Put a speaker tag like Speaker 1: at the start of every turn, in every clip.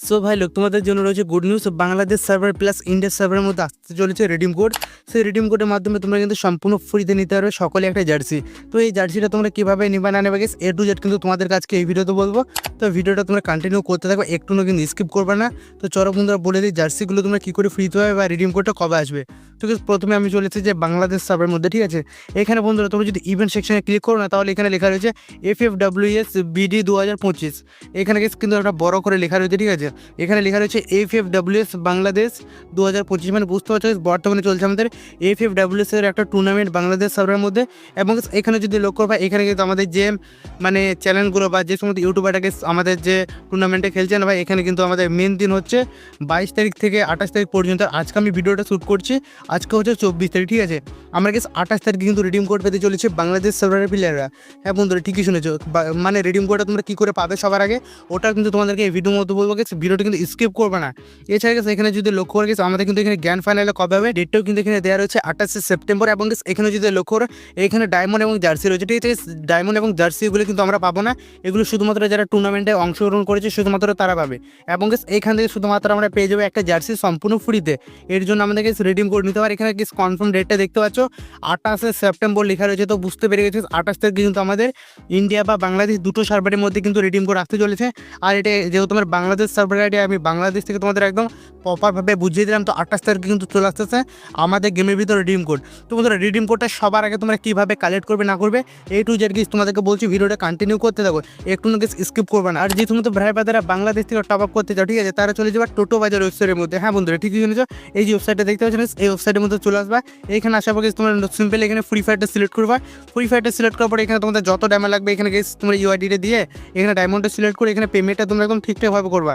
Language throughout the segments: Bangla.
Speaker 1: সো ভাই লোক তোমাদের জন্য রয়েছে good news Bangladesh server plus India সার্ভারের মধ্যে আসতে চলেছে রিডিম কোড সেই রিডিম কোডের মাধ্যমে তোমরা কিন্তু সম্পূর্ণ ফ্রিতে নিতে পারবে সকলে একটা জার্সি তো এই জার্সিটা তোমরা কীভাবে নিবা না নেবে গেস এ টু জেড কিন্তু তোমাদের কাছকে এই ভিডিওতে বলব। তো ভিডিওটা তোমরা কন্টিনিউ করতে থাকো, একটু কিন্তু স্কিপ করবে না। তো চলো বন্ধুরা, বলে দিই জার্সিগুলো তোমরা কী করে ফ্রিতে হবে বা রিডিম কোডটা কবে আসবে। তো প্রথমে আমি চলেছি যে বাংলাদেশ সার্ভারের মধ্যে, ঠিক আছে? এখানে বন্ধুরা, তোমরা যদি ইভেন্ট সেকশনে ক্লিক করো না, তাহলে এখানে লেখা রয়েছে F F W S BD দু হাজার পঁচিশ। এখানে কিন্তু একটা বড় করে লেখা রয়েছে, ঠিক আছে? এখানে লেখা রয়েছে F F W S Bangladesh দু হাজার পঁচিশ মানে বুঝতে পারছ, বর্তমানে চলছে আমাদের এফ এফ ডাব্লিউ এস এর একটা টুর্নামেন্ট বাংলাদেশ সার্ভারের মধ্যে। এবং এখানে যদি লক্ষ্য বা এখানে কিন্তু আমাদের যে মানে চ্যানেলগুলো বা যে সমস্ত ইউটিউবারটাকে আমাদের যে টুর্নামেন্টে খেলছে না ভাই, এখানে কিন্তু আমাদের মেন দিন হচ্ছে বাইশ তারিখ থেকে আঠাশ তারিখ পর্যন্ত। আজকে আমি ভিডিওটা শ্যুট করছি, আজকে হচ্ছে চব্বিশ তারিখ, ঠিক আছে? আমরা গেস আঠাশ তারিখ কিন্তু রিডিম কোড পেতে চলেছে বাংলাদেশ সার্ভারের প্লেয়াররা হ্যাঁ বন্ধুরা, ঠিকই শুনেছো। বা- মানে রিডিম কোডটা তোমরা কী করে পাবে সবার আগে, ওটা কিন্তু তোমাদেরকে এই ভিডিওর মধ্যে বলব গেছে ভিডিওটা কিন্তু স্কিপ করবে না। এছাড়া গেছে এখানে যদি লক্ষ্য করে গেছে, আমাদের কিন্তু এখানে জ্ঞান ফাইনালে কবে হবে। ডেটটাও কিন্তু এখানে দেওয়া রয়েছে আঠাশে সেপ্টেম্বর এবং এখানে যদি লক্ষ্য করো, এখানে ডায়মন্ড এবং জার্সি রয়েছে। ঠিক আছে ডায়মন্ড এবং জার্সিগুলো কিন্তু আমরা পাবো না। এগুলো শুধুমাত্র যারা টুর্নামেন্টে অংশগ্রহণ করেছে, শুধুমাত্র তারা পাবে। এবং এখান থেকে শুধুমাত্র আমরা পেয়ে যাব একটা জার্সি সম্পূর্ণ ফ্রিতে এর জন্য আমাদের আমাদেরকে রিডিম করে নিতে পারি এখানে কনফার্ম ডেটটা দেখতে পাচ্ছ। আঠাশে সেপ্টেম্বর লেখা রয়েছে। তো বুঝতে পেরে গেছে আঠাশ তারিখে কিন্তু আমাদের ইন্ডিয়া বা বাংলাদেশ দুটো সার্ভারের মধ্যে কিন্তু রিডিম করে আসতে চলেছে। আর এটা যেহেতু তোমার বাংলাদেশ আইডি আমি বাংলাদেশ থেকে তোমাদের একদম প্রপারভাবে বুঝিয়ে দিলাম। তো আঠাশ তারিখে কিন্তু চলে আসতেছে আমাদের গেমের ভিতরে রিডিম কোড তো বন্ধুরা রিডিম কোডটা সবার আগে তোমরা কীভাবে কালেক্ট করবে, না করবে এই টু জেড গিস তোমাদেরকে বলছি ভিডিওটা কন্টিনিউ করতে থাকো। একটু না স্কিপ করবে না। আর যে তুমি তো ভাই বাদারা বাংলাদেশ থেকে টপ আপ করতে চাও, ঠিক আছে, তারা চলে যাবে টোটো বাজার ওয়েবসাইটের মধ্যে। হ্যাঁ বন্ধুরা, ঠিকই শুনেছো? এই যে ওয়েবসাইটটা দেখতে পাচ্ছ এই ওয়েবসাইটের মধ্যে চলে আসবা। এইখানে আসার পর তোমরা সিম্পল এখানে ফ্রি ফায়ারটা সিলেক্ট করবা। ফ্রি ফায়ারটা সিলেক্ট করার পরে এখানে তোমাদের যত ডায়মন্ড লাগবে, এখানে গেস তোমরা ইউআইডিটা দিয়ে, এখানে ডায়মন্ডটা সিলেক্ট করে এখানে পেমেন্টটা তোমরা একদম ঠিকঠাকভাবে করবা।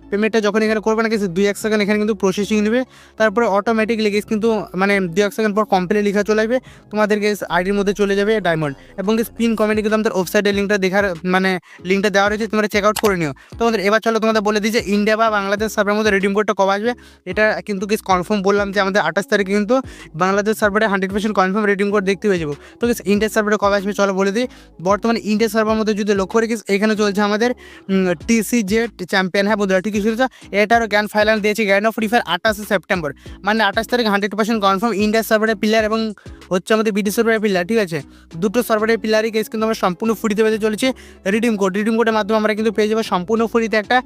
Speaker 1: পেমেন্টটা যখন এখানে করবে না গেছে দুই এক সেকেন্ড এখানে কিন্তু প্রসেসিং নেবে। তারপরে অটোমেটিকলি গেস কিন্তু মানে দুই এক সেকেন্ড পর কমপ্লিট লেখা চলে আসবে। তোমাদের গেস আইডির মধ্যে চলে যাবে ডায়মন্ড এবং স্পিন কমেন্টে কিন্তু আমাদের ওয়েবসাইটের লিঙ্কটা দেখার মানে লিঙ্কটা দেওয়া রয়েছে, তোমরা চেক আউট করে নিও। তোমাদের এবার চলো তোমাদের বলে দিই যে ইন্ডিয়া বা বাংলাদেশ সার্ভারের মধ্যে রিডিম কোডটা কবে আসবে? এটা কিন্তু গেস কনফার্ম বললাম যে আমাদের আঠাশ তারিখে কিন্তু বাংলাদেশ সার্ভারে hundred percent confirm redeem code দেখতে পেয়ে যাব। তো গেস ইন্ডিয়া সার্ভারে কবে আসবে চলো বলে দিই। বর্তমানে ইন্ডিয়া সার্ভারের মধ্যে যদি লক্ষ্য রেখে এখানে চলছে আমাদের টিসি জেড চ্যাম্পিয়ন হ্যাঁ বন্ধুরা ঠিকই শুনেছ এটারও জ্ঞান ফাইনাল দিয়েছে। জ্ঞান অফ ফ্রি ফায়ার আঠাশে সেপ্টেম্বর মানে আঠাশ তারিখ হান্ড্রেড পার্সেন্ট কনফার্ম ইন্ডিয়া সার্ভারের প্লেয়ার এবং হচ্ছে আমাদের বিডি সার্ভারের প্লেয়ার ঠিক আছে? দুটো সার্ভারের প্লেয়ারই কেস কিন্তু আমরা সম্পূর্ণ ফ্রিতে পেতে চলেছি। রিডিম কোড রিডিম কোডের মাধ্যমে আমরা কিন্তু পেয়ে যাব সম্পূর্ণ ফ্রিতে একটা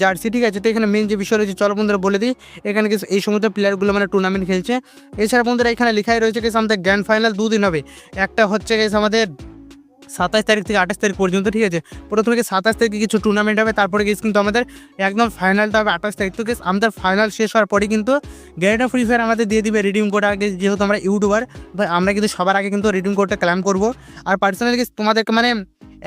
Speaker 1: জার্সি ঠিক আছে? তো এখানে মেন যে বিষয় রয়েছে, চলো বন্ধুরা বলে দিই। এখানে কিছু এই সমস্ত প্লেয়ারগুলো মানে টুর্নামেন্ট খেলছে। এছাড়া বন্ধুরা এখানে লেখাই রয়েছে কিছু আমাদের গ্র্যান্ড ফাইনাল দুদিন হবে। একটা হচ্ছে গেছে আমাদের সাতাশ তারিখ থেকে আঠাশ তারিখ পর্যন্ত, ঠিক আছে? প্রথমে গিয়ে সাতাশ তারিখে কিছু টুর্নামেন্ট হবে, তারপরে গেস কিন্তু আমাদের একদম ফাইনালটা হবে আঠাশ তারিখ। তো গেস আমাদের ফাইনাল শেষ হওয়ার পরে কিন্তু গ্যারেটা ফ্রি ফায়ার আমাদের দিয়ে দিবে রিডিম কোড আগে, যেহেতু আমরা ইউটিউবার আমরা কিন্তু সবার আগে কিন্তু রিডিম কোডটা ক্লাম করব। আর পার্সোনালি তোমাদেরকে মানে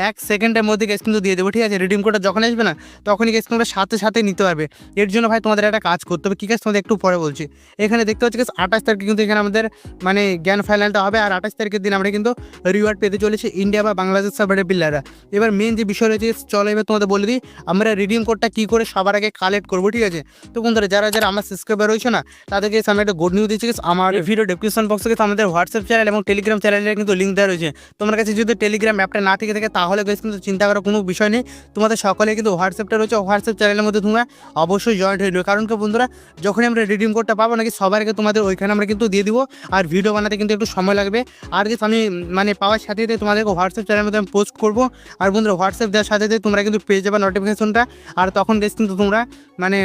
Speaker 1: এক সেকেন্ডের মধ্যে গেস কিন্তু দিয়ে দেবো ঠিক আছে? রিডিম কোডটা যখন আসবে না তখনই গেস তোমরা সাথে সাথে নিতে পারবে। এর জন্য ভাই তোমাদের একটা কাজ করতে হবে। কী কাজ? তোমাদের একটু পরে বলছি। এখানে দেখতে পাচ্ছি গেস আঠাশ তারিখে কিন্তু এখানে আমাদের মানে জ্ঞান ফাইনালটা হবে। আর আঠাশ তারিখের দিন আমরা কিন্তু রিওয়ার্ড পেতে চলেছি ইন্ডিয়া বা বাংলাদেশ সার্ভারের প্লেয়াররা এবার মেন যে বিষয় রয়েছে চলো এবার তোমাদের বলে দিই আমরা রিডিম কোডটা কী করে সবার আগে কালেক্ট করব ঠিক আছে? তো বন্ধুরা যারা যারা আমার সাবস্ক্রাইবার রয়েছে না তাদেরকে আমি একটা গুড নিউজ দিচ্ছি আমার ভিডিও ডেসক্রিপশন বক্সে কিন্তু আমাদের হোয়াটসঅ্যাপ চ্যানেল এবং টেলিগ্রাম চ্যানেলের কিন্তু লিঙ্ক দেওয়া রয়েছে। তোমার কাছে যদি টেলিগ্রাম অ্যাপটা না থেকে থাকে তাহলে guys কিন্তু চিন্তা করার কোনো বিষয় নেই। তোমাদের সকলে কিন্তু হোয়াটসঅ্যাপটা রয়েছে। হোয়াটসঅ্যাপ চ্যানেলের মধ্যে তোমরা অবশ্যই জয়েন্ট হয়ে কারণ কি বন্ধুরা, যখনই আমরা রিডিম কোডটা পাবো নাকি সবার আগে তোমাদের ওইখানে আমরা কিন্তু দিয়ে দিব। আর ভিডিও বানাতে কিন্তু একটু সময় লাগবে। আর কিছু আমি মানে পাওয়ার সাথে সাথে তোমাদেরকে হোয়াটসঅ্যাপ চ্যানেলের মধ্যে আমি পোস্ট করব। আর বন্ধুরা হোয়াটসঅ্যাপ দেওয়ার সাথে সাথে তোমরা কিন্তু পেয়ে যাবে নোটিফিকেশনটা আর তখন গেস কিন্তু তোমরা মানে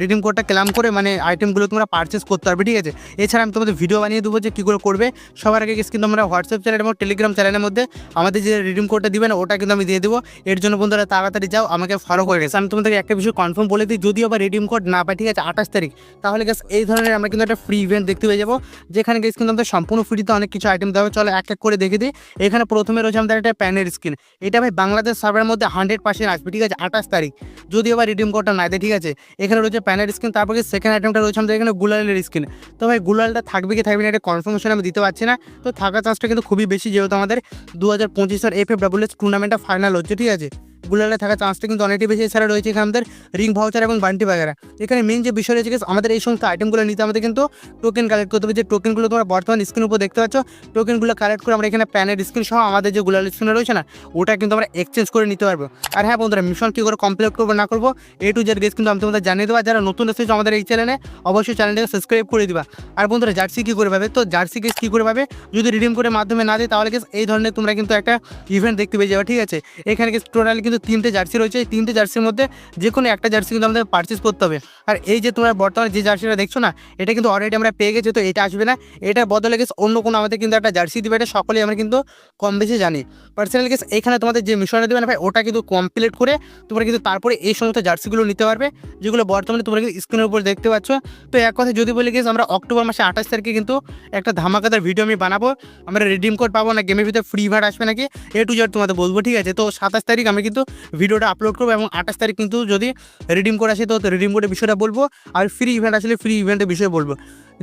Speaker 1: রিডিম কোডটা ক্লাম করে মানে আইটেমগুলো তোমরা পারচেস করতে পারবে, ঠিক আছে? এছাড়া আমি তোমাদের ভিডিও বানিয়ে দেবো যে কী করে করবে। সবার আগে কিন্তু আমরা হোয়াটসঅ্যাপ চ্যানেল এবং টেলিগ্রাম চ্যানেলের মধ্যে আমাদের যে রিডিম কোডটা দিবে না, ওটা কিন্তু আমি দিয়ে দেবো। এর জন্য বন্ধুরা তাড়াতাড়ি যাও, আমাকে ফলো করে গেছে। আমি তোমাদেরকে একটা বিষয় কনফার্ম বলে দিই, যদিও বা রিডিম কোড না পাই, ঠিক আছে, আঠাশ তারিখ, তাহলে গেস এই ধরনের আমরা কিন্তু একটা ফ্রি ইভেন্ট দেখতে পেয়ে যাব, যেখানে গেস কিন্তু আমাদের সম্পূর্ণ ফ্রিতে অনেক কিছু আইটেম দেওয়া। চলো এক এক করে দেখে দিই। এখানে প্রথমে রয়েছে আমাদের একটা প্যানের স্ক্রিন এটা ভাই বাংলাদেশ সার্ভারের মধ্যে হান্ড্রেড পার্সেন্ট আসবে, ঠিক আছে, আঠাশ তারিখ। যদিও বা রিডিম কোডটা না দেয় ঠিক আছে। এখানে রয়েছে প্যানের স্ক্রিন, তারপরে সেকেন্ড আইটেমটা রয়েছে আমাদের এখানে গুলালের স্ক্রিন। তো ভাই, গুলালটা থাকবে কি থাকবে না, এটা কনফার্মেশন আমি দিতে পারছি না। তো থাকার চান্সটা কিন্তু খুবই বেশি, যেহেতু আমাদের দু হাজার পঁচিশের এফ এফ ডাব্লিউএস টুর্নামেন্টটা ফাইনাল হচ্ছে, ঠিক আছে? গুলালে থাকার চান্সটা কিন্তু অনেকটাই বেশি। এছাড়া রয়েছে এখানে আমাদের রিং ভাউচার এবং বান্টি বাগেরা। এখানে মেন যে বিষয় রয়েছে আমাদের এই সমস্ত আইটেমগুলো নিতে আমাদের কিন্তু টোকেন কালেক্ট করতে হবে। যে টোকেনগুলো তোমরা বর্তমান স্ক্রিন উপর দেখতে পাচ্ছ টোকেনগুলো কালেক্ট করে আমরা এখানে প্যানের স্ক্রিন সহ আমাদের যে গুলাল স্ক্রিনে রয়েছে না, ওটা কিন্তু আমরা এক্সচেঞ্জ করে নিতে পারব। আর হ্যাঁ বন্ধুরা মিশন কী করে কমপ্লিট করব না করব এ টু জেড গেস কিন্তু আমি তোমাদের জানিয়ে দেবো। যারা নতুন এসেছ আমাদের এই চ্যানেলে অবশ্যই চ্যানেলটাকে সাবস্ক্রাইব করে দিবা। আর বন্ধুরা জার্সি কী করে পাবে? তো জার্সি গেস কী করে পাবে? যদি রিডিম করে মাধ্যমে না দেয়, তাহলে কেস এই ধরনের তোমরা কিন্তু একটা ইভেন্ট দেখতে পেয়ে যাবে, ঠিক আছে? এখানে কেস টোটালি কিন্তু তিনটে জার্সি রয়েছে, এই তিনটে জার্সির মধ্যে যে কোনো একটা জার্সি কিন্তু আমাদের পারচেস করতে হবে। আর এই যে তোমরা বর্তমানে যে জার্সিটা দেখছ না, এটা কিন্তু অলরেডি আমরা পেয়ে গেছি, তো এটা আসবে না। এটা বদলে গেছে অন্য কোনো আমাদের কিন্তু একটা জার্সি দিবে, এটা সকলেই আমরা কিন্তু কম বেশি জানি। পার্সোনাল কেস এখানে তোমাদের যে মিশনটা দেবে না ভাই, ওটা কিন্তু কমপ্লিট করে তোমরা কিন্তু তারপরে এই সমস্ত জার্সিগুলো নিতে পারবে, যেগুলো বর্তমানে তোমরা কিন্তু স্ক্রিনের উপর দেখতে পাচ্ছ। তো এক কথা যদি বলি গেছে আমরা অক্টোবর মাসে আঠাশ তারিখে কিন্তু একটা ধামাকাদার ভিডিও আমি বানাবো। আমরা রিডিম কোড পাবো না গেমের ভিতরে ফ্রি ভাট আসবে নাকি? এ টু জেড তোমাদের বলব, ঠিক আছে? তো সাতাশ তারিখ আমি কিন্তু ভিডিওটা আপলোড করব এবং আঠাশ তারিখ কিন্তু যদি রিডিম কোড আসে তো রিডিম কোডের বিষয়টা বলব। আর ফ্রি ইভেন্ট আসলে ফ্রি ইভেন্টের বিষয়ে বলব।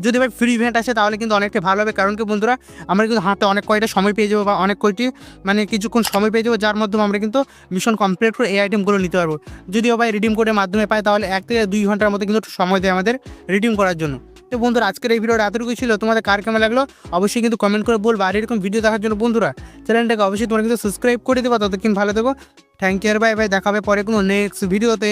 Speaker 1: যদি ভাই ফ্রি ইভেন্ট আসে তাহলে কিন্তু অনেকটা ভালো হবে। কারণ কি বন্ধুরা, আমরা কিন্তু হাতে অনেক কয়টা সময় পেয়ে যাব বা অনেক কয়টি মানে কিছুক্ষণ সময় পেয়ে যাব, যার মাধ্যমে আমরা কিন্তু মিশন কমপ্লিট করে এই আইটেমগুলো নিতে পারব। যদিও ভাই রিডিম কোডের মাধ্যমে পাই তাহলে এক থেকে দুই ঘণ্টার মধ্যে কিন্তু সময় দেয় আমাদের রিডিম করার জন্য। তো বন্ধুরা, আজকের এই ভিডিওটা এতটুকু ছিল। তোমাদের কার কেমন লাগল অবশ্যই কিন্তু কমেন্ট করে বলব। আর এরকম ভিডিও দেখার জন্য বন্ধুরা চ্যানেলটাকে অবশ্যই তোমরা কিন্তু সাবস্ক্রাইব করে দেবো। ততক্ষণ ভালো দেবো থ্যাংক ইউ বাই বাই দেখাবে পরে কোনো নেক্সট ভিডিওতে